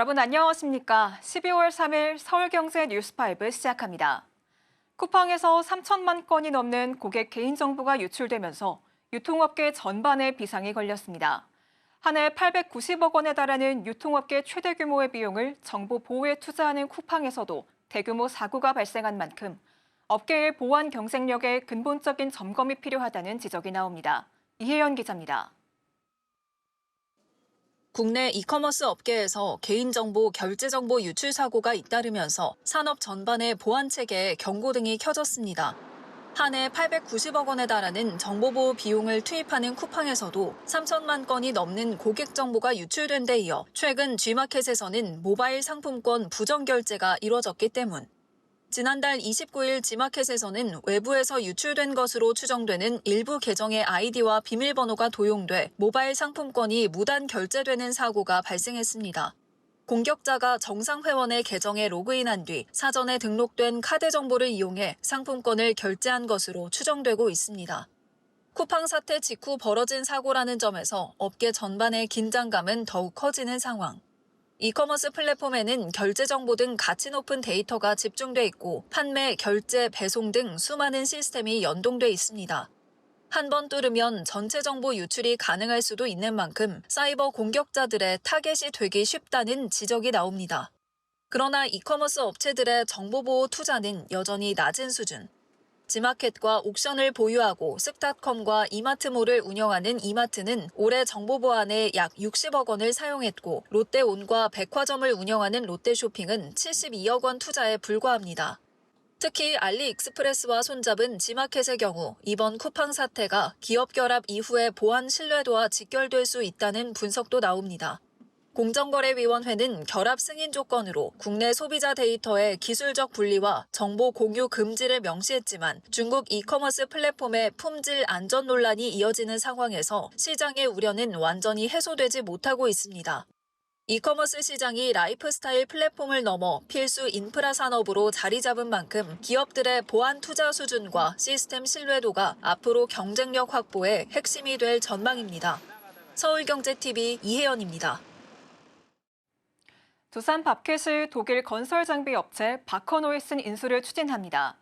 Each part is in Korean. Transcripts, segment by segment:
여러분 안녕하십니까? 12월 3일 서울경제 뉴스5 시작합니다. 쿠팡에서 3천만 건이 넘는 고객 개인정보가 유출되면서 유통업계 전반에 비상이 걸렸습니다. 한 해 890억 원에 달하는 유통업계 최대 규모의 비용을 정보 보호에 투자하는 쿠팡에서도 대규모 사고가 발생한 만큼 업계의 보안 경쟁력에 근본적인 점검이 필요하다는 지적이 나옵니다. 이혜연 기자입니다. 국내 이커머스 업계에서 개인정보, 결제정보 유출 사고가 잇따르면서 산업 전반의 보안 체계에 경고등이 켜졌습니다. 한 해 890억 원에 달하는 정보보호 비용을 투입하는 쿠팡에서도 3천만 건이 넘는 고객 정보가 유출된 데 이어 최근 G마켓에서는 모바일 상품권 부정 결제가 이뤄졌기 때문 지난달 29일 지마켓에서는 외부에서 유출된 것으로 추정되는 일부 계정의 아이디와 비밀번호가 도용돼 모바일 상품권이 무단 결제되는 사고가 발생했습니다. 공격자가 정상 회원의 계정에 로그인한 뒤 사전에 등록된 카드 정보를 이용해 상품권을 결제한 것으로 추정되고 있습니다. 쿠팡 사태 직후 벌어진 사고라는 점에서 업계 전반의 긴장감은 더욱 커지는 상황. 이커머스 플랫폼에는 결제 정보 등 가치 높은 데이터가 집중돼 있고 판매, 결제, 배송 등 수많은 시스템이 연동돼 있습니다. 한 번 뚫으면 전체 정보 유출이 가능할 수도 있는 만큼 사이버 공격자들의 타겟이 되기 쉽다는 지적이 나옵니다. 그러나 이커머스 업체들의 정보보호 투자는 여전히 낮은 수준. 지마켓과 옥션을 보유하고 쓱닷컴과 이마트몰을 운영하는 이마트는 올해 정보 보안에 약 60억 원을 사용했고 롯데온과 백화점을 운영하는 롯데쇼핑은 72억 원 투자에 불과합니다. 특히 알리익스프레스와 손잡은 지마켓의 경우 이번 쿠팡 사태가 기업 결합 이후의 보안 신뢰도와 직결될 수 있다는 분석도 나옵니다. 공정거래위원회는 결합 승인 조건으로 국내 소비자 데이터의 기술적 분리와 정보 공유 금지를 명시했지만 중국 이커머스 플랫폼의 품질 안전 논란이 이어지는 상황에서 시장의 우려는 완전히 해소되지 못하고 있습니다. 이커머스 시장이 라이프스타일 플랫폼을 넘어 필수 인프라 산업으로 자리 잡은 만큼 기업들의 보안 투자 수준과 시스템 신뢰도가 앞으로 경쟁력 확보의 핵심이 될 전망입니다. 서울경제TV 이혜연입니다. 두산 밥켓이 독일 건설 장비 업체 바커노이슨 인수를 추진합니다.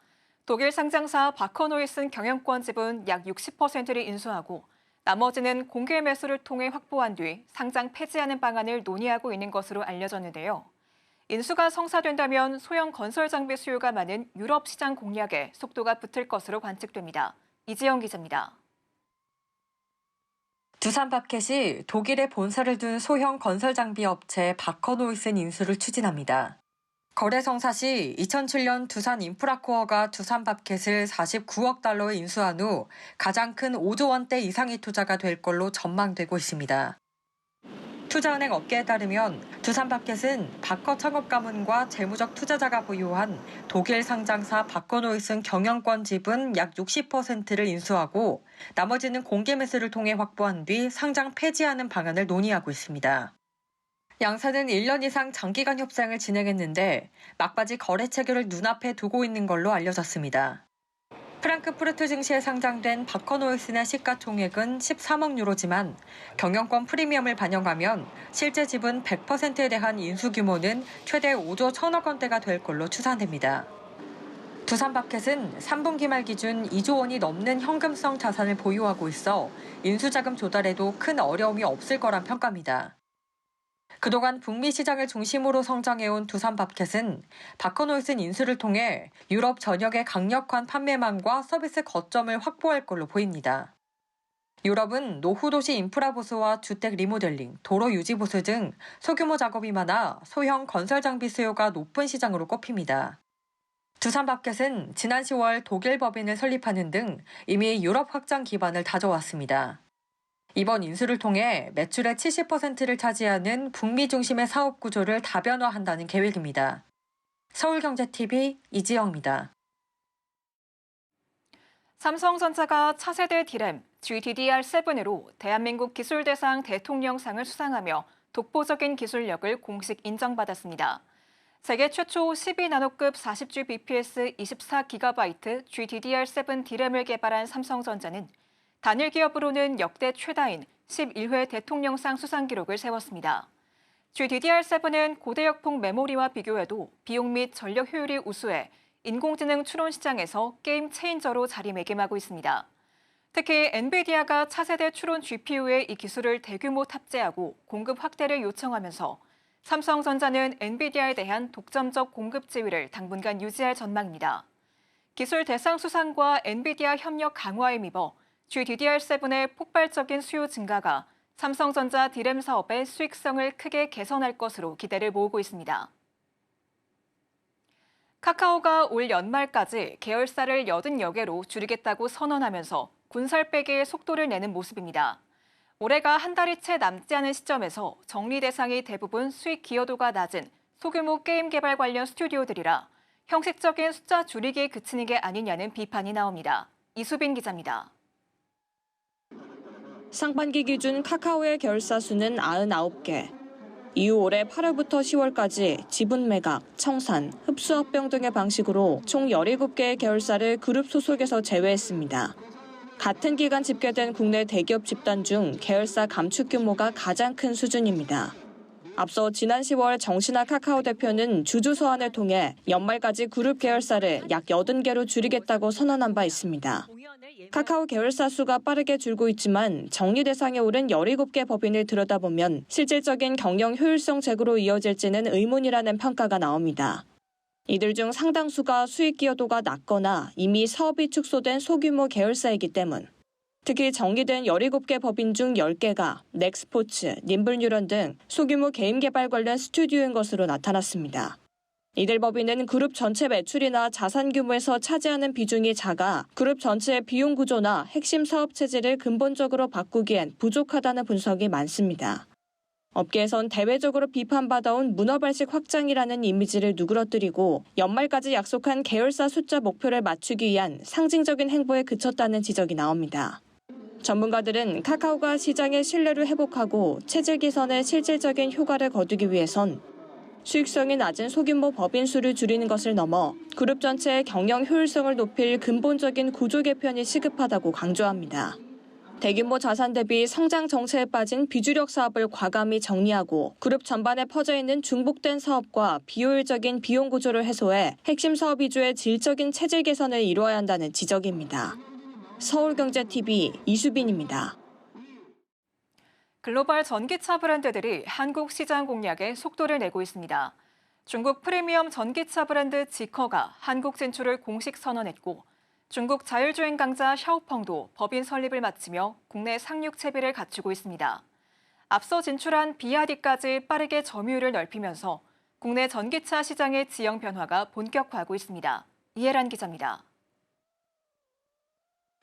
독일 상장사 바커노이슨 경영권 지분 약 60%를 인수하고 나머지는 공개 매수를 통해 확보한 뒤 상장 폐지하는 방안을 논의하고 있는 것으로 알려졌는데요. 인수가 성사된다면 소형 건설 장비 수요가 많은 유럽 시장 공략에 속도가 붙을 것으로 관측됩니다. 이지영 기자입니다. 두산밥켓이 독일에 본사를 둔 소형 건설 장비 업체 바커노이슨 인수를 추진합니다. 거래 성사 시 2007년 두산 인프라코어가 두산밥켓을 49억 달러에 인수한 후 가장 큰 5조 원대 이상의 투자가 될 걸로 전망되고 있습니다. 투자은행 업계에 따르면 두산밥켓은 바커 창업 가문과 재무적 투자자가 보유한 독일 상장사 바커노이슨 경영권 지분 약 60%를 인수하고 나머지는 공개 매수를 통해 확보한 뒤 상장 폐지하는 방안을 논의하고 있습니다. 양사는 1년 이상 장기간 협상을 진행했는데 막바지 거래 체결을 눈앞에 두고 있는 걸로 알려졌습니다. 프랑크푸르트 증시에 상장된 바커노이슨의 시가총액은 13억 유로지만 경영권 프리미엄을 반영하면 실제 지분 100%에 대한 인수 규모는 최대 5조 1천억 원대가 될 걸로 추산됩니다. 두산바켓은 3분기 말 기준 2조 원이 넘는 현금성 자산을 보유하고 있어 인수자금 조달에도 큰 어려움이 없을 거란 평가입니다. 그동안 북미 시장을 중심으로 성장해온 두산 밥켓은 바커노이슨 인수를 통해 유럽 전역의 강력한 판매망과 서비스 거점을 확보할 걸로 보입니다. 유럽은 노후 도시 인프라 보수와 주택 리모델링, 도로 유지 보수 등 소규모 작업이 많아 소형 건설 장비 수요가 높은 시장으로 꼽힙니다. 두산밥켓은 지난 10월 독일 법인을 설립하는 등 이미 유럽 확장 기반을 다져왔습니다. 이번 인수를 통해 매출의 70%를 차지하는 북미 중심의 사업 구조를 다변화한다는 계획입니다. 서울경제TV 이지영입니다. 삼성전자가 차세대 디램 GDDR7으로 대한민국 기술대상 대통령상을 수상하며 독보적인 기술력을 공식 인정받았습니다. 세계 최초 12나노급 40G BPS 24GB GDDR7 D램을 개발한 삼성전자는 단일 기업으로는 역대 최다인 11회 대통령상 수상 기록을 세웠습니다. GDDR7은 고대역폭 메모리와 비교해도 비용 및 전력 효율이 우수해 인공지능 추론 시장에서 게임 체인저로 자리매김하고 있습니다. 특히 엔비디아가 차세대 추론 GPU에 이 기술을 대규모 탑재하고 공급 확대를 요청하면서 삼성전자는 엔비디아에 대한 독점적 공급 지위를 당분간 유지할 전망입니다. 기술 대상 수상과 엔비디아 협력 강화에 힘입어 GDDR7의 폭발적인 수요 증가가 삼성전자 디램 사업의 수익성을 크게 개선할 것으로 기대를 모으고 있습니다. 카카오가 올 연말까지 계열사를 80여 개로 줄이겠다고 선언하면서 군살 빼기의 속도를 내는 모습입니다. 올해가 한 달이 채 남지 않은 시점에서 정리 대상이 대부분 수익 기여도가 낮은 소규모 게임 개발 관련 스튜디오들이라 형식적인 숫자 줄이기에 그치는 게 아니냐는 비판이 나옵니다. 이수빈 기자입니다. 상반기 기준 카카오의 결사 수는 99개. 이후 올해 8월부터 10월까지 지분 매각, 청산, 흡수 합병 등의 방식으로 총 17개의 계열사를 그룹 소속에서 제외했습니다. 같은 기간 집계된 국내 대기업 집단 중 계열사 감축 규모가 가장 큰 수준입니다. 앞서 지난 10월 정신아 카카오 대표는 주주 서한을 통해 연말까지 그룹 계열사를 약 80개로 줄이겠다고 선언한 바 있습니다. 카카오 계열사 수가 빠르게 줄고 있지만 정리 대상에 오른 17개 법인을 들여다보면 실질적인 경영 효율성 제고로 이어질지는 의문이라는 평가가 나옵니다. 이들 중 상당수가 수익 기여도가 낮거나 이미 사업이 축소된 소규모 계열사이기 때문. 특히 정리된 17개 법인 중 10개가 넥스포츠, 님블뉴런 등 소규모 게임 개발 관련 스튜디오인 것으로 나타났습니다. 이들 법인은 그룹 전체 매출이나 자산 규모에서 차지하는 비중이 작아 그룹 전체의 비용 구조나 핵심 사업 체제를 근본적으로 바꾸기엔 부족하다는 분석이 많습니다. 업계에선 대외적으로 비판받아온 문어발식 확장이라는 이미지를 누그러뜨리고 연말까지 약속한 계열사 숫자 목표를 맞추기 위한 상징적인 행보에 그쳤다는 지적이 나옵니다. 전문가들은 카카오가 시장의 신뢰를 회복하고 체질 개선에 실질적인 효과를 거두기 위해선 수익성이 낮은 소규모 법인 수를 줄이는 것을 넘어 그룹 전체의 경영 효율성을 높일 근본적인 구조 개편이 시급하다고 강조합니다. 대규모 자산 대비 성장 정체에 빠진 비주력 사업을 과감히 정리하고 그룹 전반에 퍼져 있는 중복된 사업과 비효율적인 비용 구조를 해소해 핵심 사업 위주의 질적인 체질 개선을 이루어야 한다는 지적입니다. 서울경제TV 이수빈입니다. 글로벌 전기차 브랜드들이 한국 시장 공략에 속도를 내고 있습니다. 중국 프리미엄 전기차 브랜드 지커가 한국 진출을 공식 선언했고 중국 자율주행 강자 샤오펑도 법인 설립을 마치며 국내 상륙 채비를 갖추고 있습니다. 앞서 진출한 비아디까지 빠르게 점유율을 넓히면서 국내 전기차 시장의 지형 변화가 본격화하고 있습니다. 이해란 기자입니다.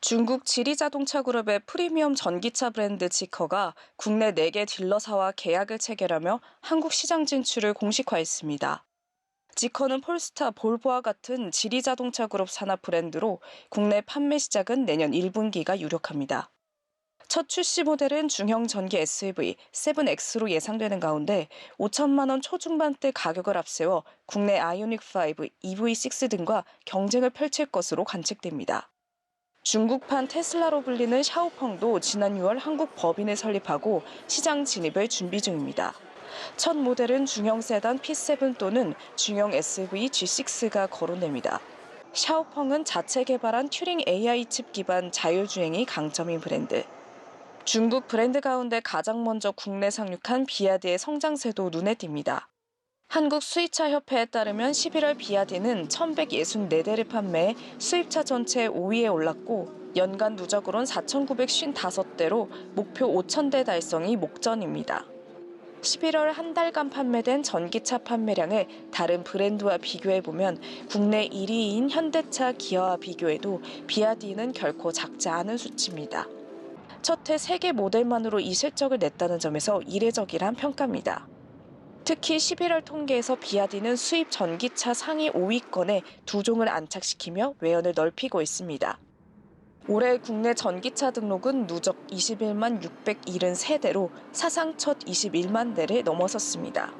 중국 지리자동차 그룹의 프리미엄 전기차 브랜드 지커가 국내 4개 딜러사와 계약을 체결하며 한국 시장 진출을 공식화했습니다. 지커는 폴스타, 볼보와 같은 지리자동차 그룹 산업 브랜드로 국내 판매 시작은 내년 1분기가 유력합니다. 첫 출시 모델은 중형 전기 SUV 7X로 예상되는 가운데 5천만 원 초중반대 가격을 앞세워 국내 아이오닉 5, EV6 등과 경쟁을 펼칠 것으로 관측됩니다. 중국판 테슬라로 불리는 샤오펑도 지난 6월 한국 법인을 설립하고 시장 진입을 준비 중입니다. 첫 모델은 중형 세단 P7 또는 중형 SUV G6가 거론됩니다. 샤오펑은 자체 개발한 튜링 AI 칩 기반 자율주행이 강점인 브랜드. 중국 브랜드 가운데 가장 먼저 국내 상륙한 비아디의 성장세도 눈에 띈니다. 한국 수입차 협회에 따르면 11월 비아디는 1,164대를 판매해 수입차 전체 5위에 올랐고 연간 누적으론 4,955대로 목표 5,000대 달성이 목전입니다. 11월 한 달간 판매된 전기차 판매량을 다른 브랜드와 비교해보면 국내 1위인 현대차, 기아와 비교해도 비아디는 결코 작지 않은 수치입니다. 첫해 3개 모델만으로 이 실적을 냈다는 점에서 이례적이란 평가입니다. 특히 11월 통계에서 비아디는 수입 전기차 상위 5위권에 두 종을 안착시키며 외연을 넓히고 있습니다. 올해 국내 전기차 등록은 누적 21만 673대로 사상 첫 21만 대를 넘어섰습니다.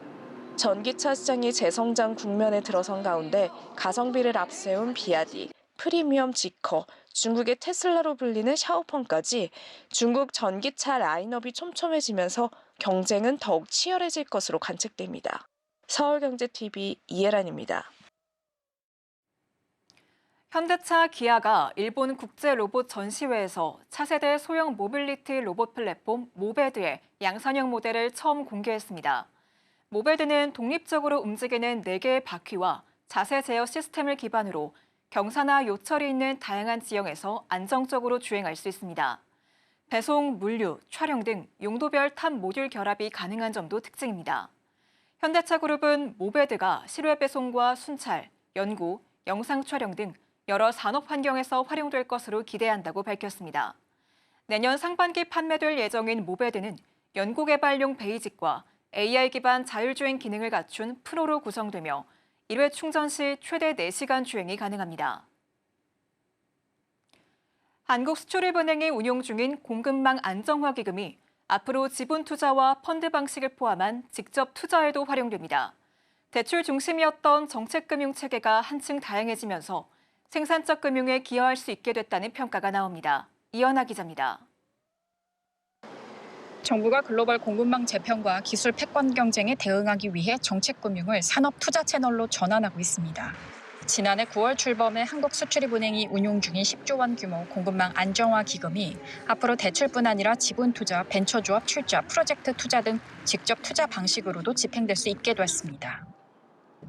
전기차 시장이 재성장 국면에 들어선 가운데 가성비를 앞세운 비아디, 프리미엄 지커, 중국의 테슬라로 불리는 샤오펑까지 중국 전기차 라인업이 촘촘해지면서 경쟁은 더욱 치열해질 것으로 관측됩니다. 서울경제TV 이혜란입니다. 현대차 기아가 일본 국제 로봇 전시회에서 차세대 소형 모빌리티 로봇 플랫폼 모베드의 양산형 모델을 처음 공개했습니다. 모베드는 독립적으로 움직이는 4개의 바퀴와 자세 제어 시스템을 기반으로 경사나 요철이 있는 다양한 지형에서 안정적으로 주행할 수 있습니다. 배송, 물류, 촬영 등 용도별 탑 모듈 결합이 가능한 점도 특징입니다. 현대차 그룹은 모베드가 실외 배송과 순찰, 연구, 영상 촬영 등 여러 산업 환경에서 활용될 것으로 기대한다고 밝혔습니다. 내년 상반기 판매될 예정인 모베드는 연구개발용 베이직과 AI 기반 자율주행 기능을 갖춘 프로로 구성되며 1회 충전 시 최대 4시간 주행이 가능합니다. 한국수출입은행이 운용 중인 공급망 안정화 기금이 앞으로 지분 투자와 펀드 방식을 포함한 직접 투자에도 활용됩니다. 대출 중심이었던 정책금융 체계가 한층 다양해지면서 생산적 금융에 기여할 수 있게 됐다는 평가가 나옵니다. 이현아 기자입니다. 정부가 글로벌 공급망 재편과 기술 패권 경쟁에 대응하기 위해 정책금융을 산업 투자 채널로 전환하고 있습니다. 지난해 9월 출범해 한국수출입은행이 운용 중인 10조 원 규모 공급망 안정화 기금이 앞으로 대출뿐 아니라 지분 투자, 벤처 조합 출자, 프로젝트 투자 등 직접 투자 방식으로도 집행될 수 있게 됐습니다.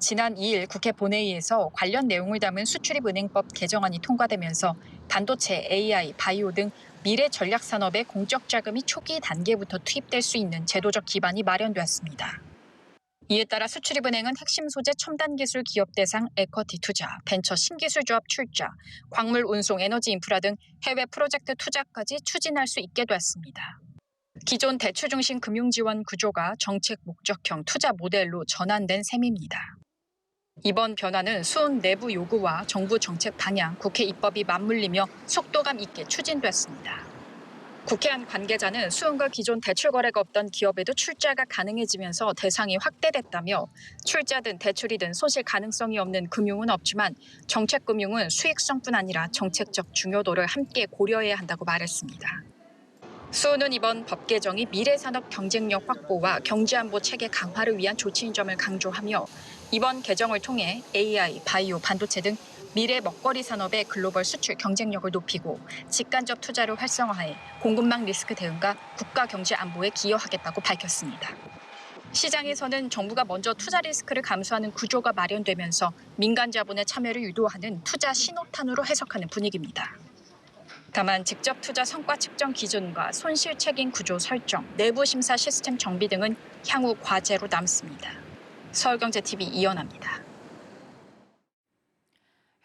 지난 2일 국회 본회의에서 관련 내용을 담은 수출입은행법 개정안이 통과되면서 반도체, AI, 바이오 등 미래 전략 산업에 공적 자금이 초기 단계부터 투입될 수 있는 제도적 기반이 마련되었습니다. 이에 따라 수출입은행은 핵심 소재 첨단 기술 기업 대상 에쿼티 투자, 벤처 신기술 조합 출자, 광물 운송 에너지 인프라 등 해외 프로젝트 투자까지 추진할 수 있게 됐습니다. 기존 대출 중심 금융 지원 구조가 정책 목적형 투자 모델로 전환된 셈입니다. 이번 변화는 수은 내부 요구와 정부 정책 방향, 국회 입법이 맞물리며 속도감 있게 추진됐습니다. 국회 안 관계자는 수은과 기존 대출 거래가 없던 기업에도 출자가 가능해지면서 대상이 확대됐다며 출자든 대출이든 손실 가능성이 없는 금융은 없지만 정책 금융은 수익성뿐 아니라 정책적 중요도를 함께 고려해야 한다고 말했습니다. 수은은 이번 법 개정이 미래 산업 경쟁력 확보와 경제안보 체계 강화를 위한 조치인 점을 강조하며 이번 개정을 통해 AI, 바이오, 반도체 등 미래 먹거리 산업의 글로벌 수출 경쟁력을 높이고 직간접 투자를 활성화해 공급망 리스크 대응과 국가 경제 안보에 기여하겠다고 밝혔습니다. 시장에서는 정부가 먼저 투자 리스크를 감수하는 구조가 마련되면서 민간 자본의 참여를 유도하는 투자 신호탄으로 해석하는 분위기입니다. 다만 직접 투자 성과 측정 기준과 손실 책임 구조 설정, 내부 심사 시스템 정비 등은 향후 과제로 남습니다. 서울경제TV 이연아입니다.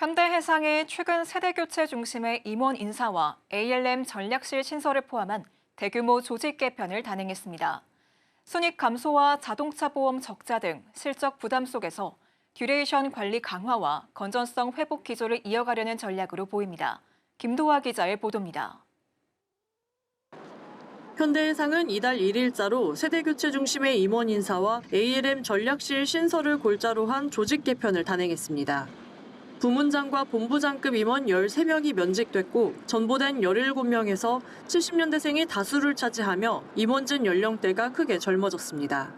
현대해상이 최근 세대 교체 중심의 임원 인사와 ALM 전략실 신설을 포함한 대규모 조직 개편을 단행했습니다. 순익 감소와 자동차 보험 적자 등 실적 부담 속에서 듀레이션 관리 강화와 건전성 회복 기조를 이어가려는 전략으로 보입니다. 김도화 기자의 보도입니다. 현대해상은 이달 1일자로 세대교체 중심의 임원 인사와 ALM 전략실 신설을 골자로 한 조직 개편을 단행했습니다. 부문장과 본부장급 임원 13명이 면직됐고 전보된 17명에서 70년대생이 다수를 차지하며 임원진 연령대가 크게 젊어졌습니다.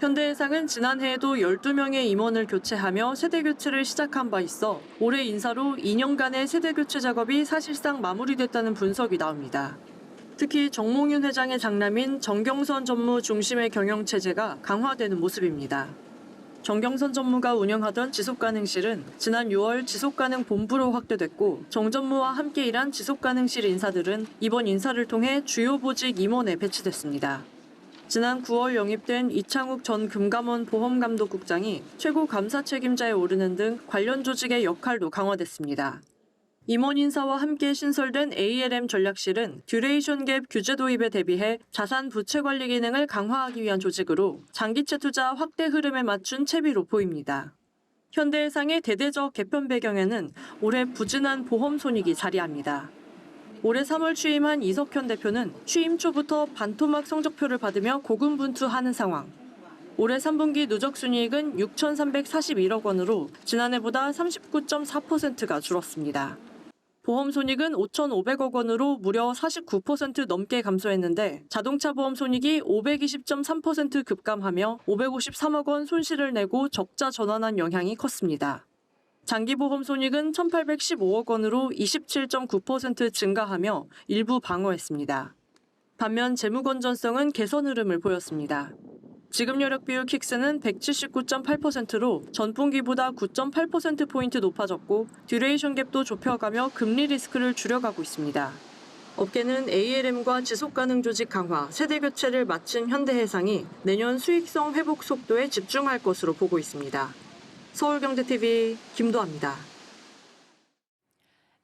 현대해상은 지난해에도 12명의 임원을 교체하며 세대교체를 시작한 바 있어 올해 인사로 2년간의 세대교체 작업이 사실상 마무리됐다는 분석이 나옵니다. 특히 정몽윤 회장의 장남인 정경선 전무 중심의 경영체제가 강화되는 모습입니다. 정경선 전무가 운영하던 지속가능실은 지난 6월 지속가능 본부로 확대됐고 정 전무와 함께 일한 지속가능실 인사들은 이번 인사를 통해 주요 보직 임원에 배치됐습니다. 지난 9월 영입된 이창욱 전 금감원 보험감독국장이 최고 감사 책임자에 오르는 등 관련 조직의 역할도 강화됐습니다. 임원 인사와 함께 신설된 ALM 전략실은 듀레이션 갭 규제 도입에 대비해 자산 부채 관리 기능을 강화하기 위한 조직으로 장기채 투자 확대 흐름에 맞춘 채비로 보입니다. 현대해상의 대대적 개편 배경에는 올해 부진한 보험 손익이 자리합니다. 올해 3월 취임한 이석현 대표는 취임 초부터 반토막 성적표를 받으며 고군분투하는 상황. 올해 3분기 누적 순이익은 6,341억 원으로 지난해보다 39.4%가 줄었습니다. 보험 손익은 5,500억 원으로 무려 49% 넘게 감소했는데 자동차 보험 손익이 520.3% 급감하며 553억 원 손실을 내고 적자 전환한 영향이 컸습니다. 장기보험 손익은 1,815억 원으로 27.9% 증가하며 일부 방어했습니다. 반면 재무 건전성은 개선 흐름을 보였습니다. 지급 여력 비율 킥스는 179.8%로 전분기보다 9.8%포인트 높아졌고 듀레이션 갭도 좁혀가며 금리 리스크를 줄여가고 있습니다. 업계는 ALM과 지속가능 조직 강화, 세대 교체를 마친 현대해상이 내년 수익성 회복 속도에 집중할 것으로 보고 있습니다. 서울경제TV 김도아입니다.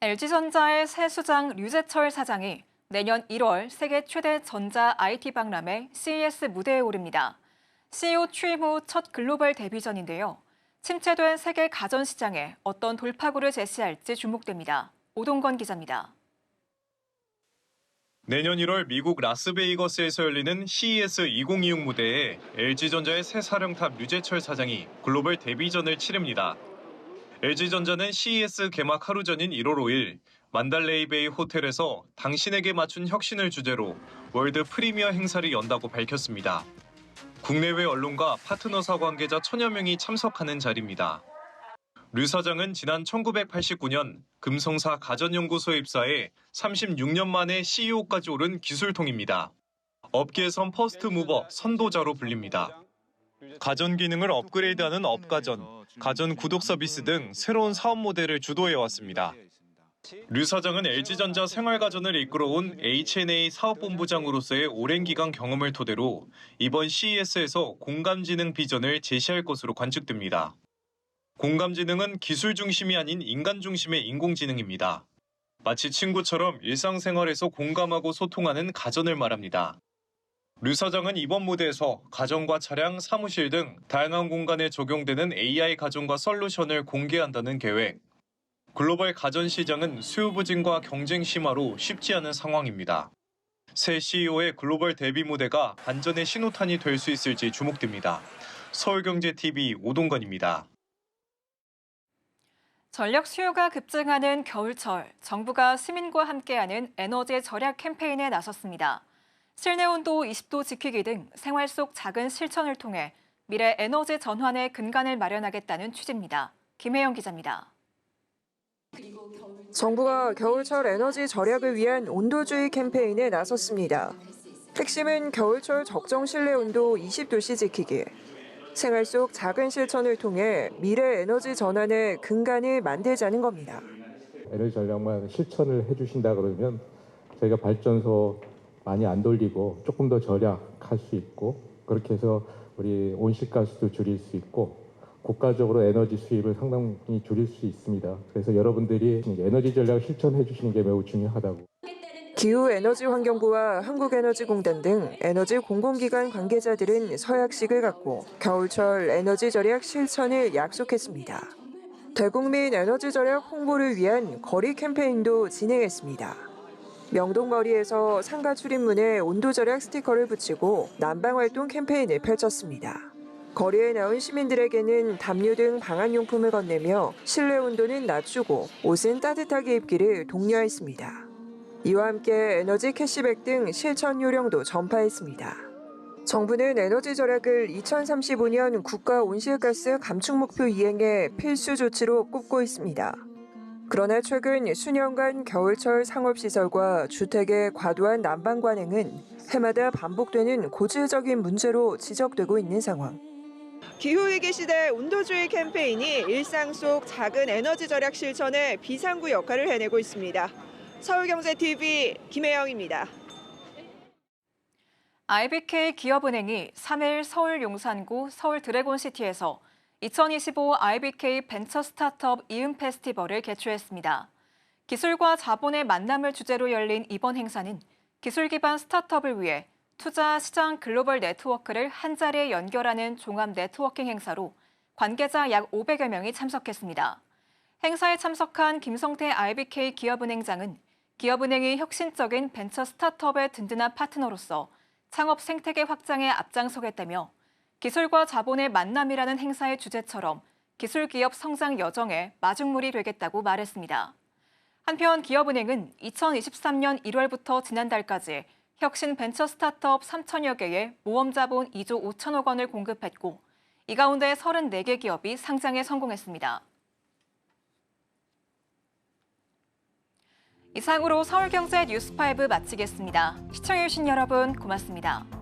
LG전자의 새 수장 류재철 사장이 내년 1월 세계 최대 전자 IT 박람회 CES 무대에 오릅니다. CEO 취임 후 첫 글로벌 데뷔전인데요. 침체된 세계 가전 시장에 어떤 돌파구를 제시할지 주목됩니다. 오동건 기자입니다. 내년 1월 미국 라스베이거스에서 열리는 CES 2026 무대에 LG전자의 새 사령탑 류재철 사장이 글로벌 데뷔전을 치릅니다. LG전자는 CES 개막 하루 전인 1월 5일 만달레이 베이 호텔에서 당신에게 맞춘 혁신을 주제로 월드 프리미어 행사를 연다고 밝혔습니다. 국내외 언론과 파트너사 관계자 천여 명이 참석하는 자리입니다. 류 사장은 지난 1989년 금성사 가전연구소에 입사해 36년 만에 CEO까지 오른 기술통입니다. 업계에선 퍼스트 무버, 선도자로 불립니다. 가전 기능을 업그레이드하는 업가전, 가전 구독 서비스 등 새로운 사업 모델을 주도해 왔습니다. 류 사장은 LG전자 생활가전을 이끌어온 H&A 사업본부장으로서의 오랜 기간 경험을 토대로 이번 CES에서 공감지능 비전을 제시할 것으로 관측됩니다. 공감지능은 기술 중심이 아닌 인간 중심의 인공지능입니다. 마치 친구처럼 일상생활에서 공감하고 소통하는 가전을 말합니다. 류 사장은 이번 무대에서 가정과 차량, 사무실 등 다양한 공간에 적용되는 AI 가전과 솔루션을 공개한다는 계획. 글로벌 가전 시장은 수요 부진과 경쟁 심화로 쉽지 않은 상황입니다. 새 CEO의 글로벌 데뷔 무대가 반전의 신호탄이 될 수 있을지 주목됩니다. 서울경제TV 오동건입니다. 전력 수요가 급증하는 겨울철, 정부가 시민과 함께하는 에너지 절약 캠페인에 나섰습니다. 실내 온도 20도 지키기 등 생활 속 작은 실천을 통해 미래 에너지 전환의 근간을 마련하겠다는 취지입니다. 김혜영 기자입니다. 정부가 겨울철 에너지 절약을 위한 온도주의 캠페인에 나섰습니다. 핵심은 겨울철 적정 실내 온도 20도씨 지키기. 생활 속 작은 실천을 통해 미래 에너지 전환의 근간을 만들자는 겁니다. 에너지 전략만 실천을 해주신다 그러면 저희가 발전소 많이 안 돌리고 조금 더 절약할 수 있고 그렇게 해서 우리 온실가스도 줄일 수 있고 국가적으로 에너지 수입을 상당히 줄일 수 있습니다. 그래서 여러분들이 에너지 전략 실천해 주시는 게 매우 중요하다고. 기후에너지환경부와 한국에너지공단 등 에너지 공공기관 관계자들은 서약식을 갖고 겨울철 에너지 절약 실천을 약속했습니다. 대국민 에너지 절약 홍보를 위한 거리 캠페인도 진행했습니다. 명동거리에서 상가 출입문에 온도 절약 스티커를 붙이고 난방 활동 캠페인을 펼쳤습니다. 거리에 나온 시민들에게는 담요 등 방한용품을 건네며 실내 온도는 낮추고 옷은 따뜻하게 입기를 독려했습니다. 이와 함께 에너지 캐시백 등 실천 요령도 전파했습니다. 정부는 에너지 절약을 2035년 국가 온실가스 감축 목표 이행의 필수 조치로 꼽고 있습니다. 그러나 최근 수년간 겨울철 상업시설과 주택의 과도한 난방 관행은 해마다 반복되는 고질적인 문제로 지적되고 있는 상황. 기후위기 시대 온도주의 캠페인이 일상 속 작은 에너지 절약 실천에 비상구 역할을 해내고 있습니다. 서울경제TV 김혜영입니다. IBK 기업은행이 3일 서울 용산구 서울 드래곤시티에서 2025 IBK 벤처 스타트업 이음 페스티벌을 개최했습니다. 기술과 자본의 만남을 주제로 열린 이번 행사는 기술 기반 스타트업을 위해 투자 시장 글로벌 네트워크를 한 자리에 연결하는 종합 네트워킹 행사로 관계자 약 500여 명이 참석했습니다. 행사에 참석한 김성태 IBK 기업은행장은 기업은행이 혁신적인 벤처 스타트업의 든든한 파트너로서 창업 생태계 확장에 앞장서겠다며 기술과 자본의 만남이라는 행사의 주제처럼 기술 기업 성장 여정의 마중물이 되겠다고 말했습니다. 한편 기업은행은 2023년 1월부터 지난달까지 혁신 벤처 스타트업 3천여 개의 모험 자본 2조 5천억 원을 공급했고 이 가운데 34개 기업이 상장에 성공했습니다. 이상으로 서울경제 뉴스5 마치겠습니다. 시청해주신 여러분 고맙습니다.